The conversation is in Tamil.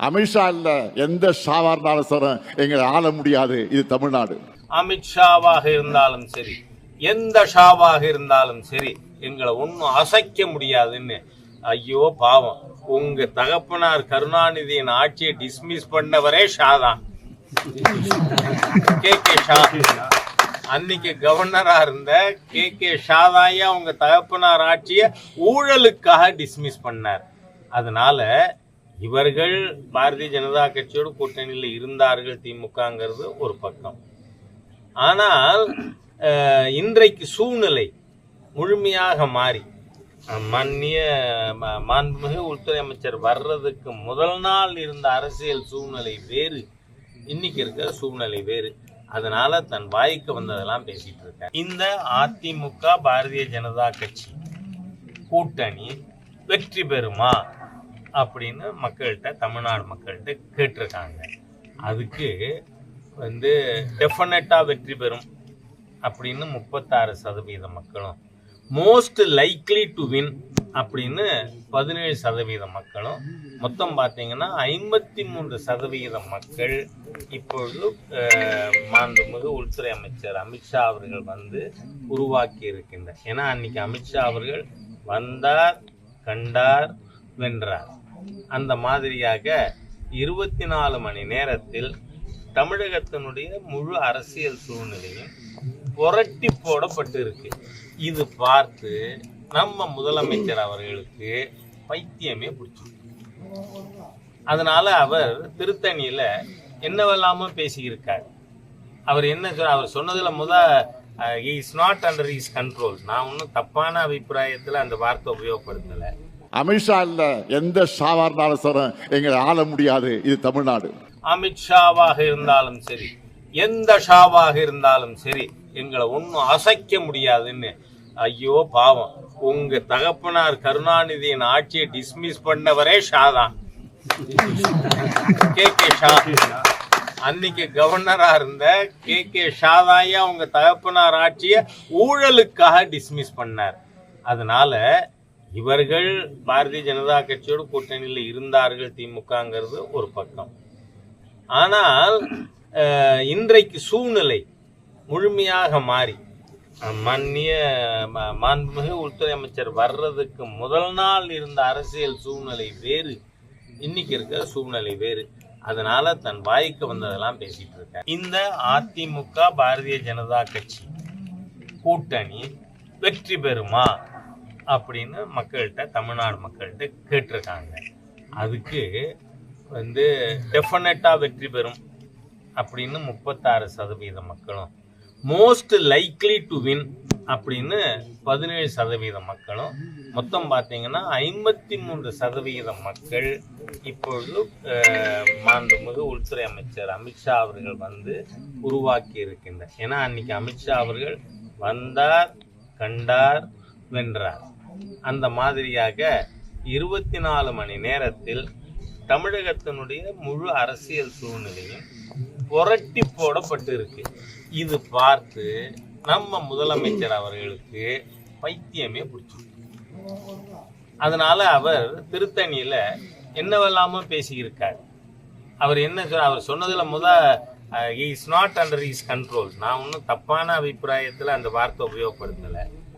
அமித்ஷா இல்ல எந்த ஷாவா இருந்தாலும் சரி எங்களை ஆள முடியாது இது தமிழ்நாடு. அமித்ஷாவாக இருந்தாலும் சரி எந்த ஷாவாக இருந்தாலும் சரி எங்களை ஒன்றும் அசைக்க முடியாதுன்னு. ஐயோ பாவம். உங்க தகப்பனார் கருணாநிதியின் ஆட்சியை டிஸ்மிஸ் பண்ணவரே ஷா தான். K K Shah. அன்னைக்கு கவர்னரா இருந்த கே கே ஷா தாயா உங்க தகப்பனார் ஆட்சியை ஊழலுக்காக டிஸ்மிஸ் பண்ணார். அதனால இவர்கள் பாரதிய ஜனதா கட்சியோடு கூட்டணியில் இருந்தார்கள் திமுகங்கிறது ஒரு பக்கம். ஆனால் இன்றைக்கு சூழ்நிலை முழுமையாக மாறி மன்னிய மாண்புமிகு உள்துறை அமைச்சர் வர்றதுக்கு முதல் நாள் இருந்த அரசியல் சூழ்நிலை வேறு இன்னைக்கு இருக்கிற சூழ்நிலை வேறு. அதனால தன் வாய்க்கு வந்ததெல்லாம் பேசிட்டு இருக்க இந்த அதிமுக பாரதிய ஜனதா கட்சி கூட்டணி வெற்றி பெறுமா? அப்படின்னு மக்கள்கிட்ட தமிழ்நாடு மக்கள்கிட்ட கேட்டிருக்காங்க. அதுக்கு வந்து டெஃபினட்டாக வெற்றி பெறும் அப்படின்னு முப்பத்தாறு சதவீத மக்களும் மோஸ்ட் லைக்லி டு வின் அப்படின்னு பதினேழு சதவீத மக்களும் மொத்தம் பார்த்தீங்கன்னா ஐம்பத்தி மூன்று சதவீத மக்கள் இப்பொழுது மாண்புமிகு உள்துறை அமைச்சர் அமித்ஷா அவர்கள் வந்து உருவாக்கி இருக்கின்ற ஏன்னா அன்னைக்கு அமித்ஷா அவர்கள் வந்தார் கண்டார் வென்றார். அந்த மாதிரியாக இருபத்தி நாலு மணி நேரத்தில் தமிழகத்தினுடைய முழு அரசியல் சூழ்நிலையும் புரட்டி போடப்பட்டு இருக்கு இது பார்த்து நம்ம முதலமைச்சர் அவர்களுக்கு பைத்தியமே பிடிச்சிருக்கு. அதனால அவர் திருத்தணியில என்னவெல்லாமோ பேசியிருக்கார். அவர் என்ன சொ- அவர் சொன்னதுல முத is not under is control நான் ஒன்றும் தப்பான அபிப்பிராயத்தில் அந்த வார்த்தை உபயோகப்படுத்தலை. அமித்ஷா இல்ல எந்த ஷாவா இருந்தாலும் சரி எங்களை ஆள முடியாது இது தமிழ்நாடு. அமித்ஷாவாக இருந்தாலும் சரி எந்த ஷாவாக இருந்தாலும் சரி எங்களை ஒன்றும் அசைக்க முடியாதுன்னு ஐயோ பாவம். உங்க தகப்பனார் கருணாநிதியின் ஆட்சியை டிஸ்மிஸ் பண்ணவரே ஷா தான். K K Shah. அன்னைக்கு கவர்னரா இருந்த கே கே ஷாதாயா உங்க தகப்பனார் ஆட்சியை ஊழலுக்காக டிஸ்மிஸ் பண்ணார்? அதனால இவர்கள் பாரதிய ஜனதா கட்சியோடு கூட்டணியில் இருந்தார்கள் திமுகங்கிறது ஒரு பக்கம். ஆனால் இன்றைக்கு சூழ்நிலை முழுமையாக மாறி மன்னிய மாண்புமிகு ம- உள்துறை அமைச்சர் வர்றதுக்கு முதல் நாள் இருந்த அரசியல் சூழ்நிலை வேறு இன்னைக்கு இருக்கிற சூழ்நிலை வேறு. அதனால தன் வாய்க்கு வந்ததெல்லாம் பேசிட்டு இருக்கேன் இந்த அதிமுக பாரதிய ஜனதா கட்சி கூட்டணி வெற்றி பெறுமா? அப்படின்னு மக்கள்கிட்ட தமிழ்நாடு மக்கள்கிட்ட கேட்டிருக்காங்க. அதுக்கு வந்து டெஃபினட்டாக வெற்றி பெறும் அப்படின்னு முப்பத்தாறு சதவீத மக்களும் மோஸ்ட் லைக்லி டு வின் அப்படின்னு பதினேழு சதவீத மக்களும் மொத்தம் பார்த்தீங்கன்னா ஐம்பத்தி மூன்று சதவீத மக்கள் இப்பொழுது மாண்புமிகு உள்துறை அமைச்சர் அமித்ஷா அவர்கள் வந்து உருவாக்கி இருக்கின்ற ஏன்னா அன்னைக்கு அமித்ஷா அவர்கள் வந்தார் கண்டார் வென்றார். அந்த மாதிரியாக இருபத்தி நாலு மணி நேரத்தில் தமிழகத்தினுடைய முழு அரசியல் சூழ்நிலையும் புரட்டி போடப்பட்டு இருக்கு இது பார்த்து நம்ம முதலமைச்சர் அவர்களுக்கு பைத்தியமே பிடிச்சிருக்கு. அதனால அவர் திருத்தணியில என்னவெல்லாமோ பேசியிருக்கார். அவர் என்ன சொ- அவர் சொன்னதுல முத is not under is control நான் ஒன்றும் தப்பான அபிப்பிராயத்துல அந்த வார்த்தை உபயோகப்படுத்தலை.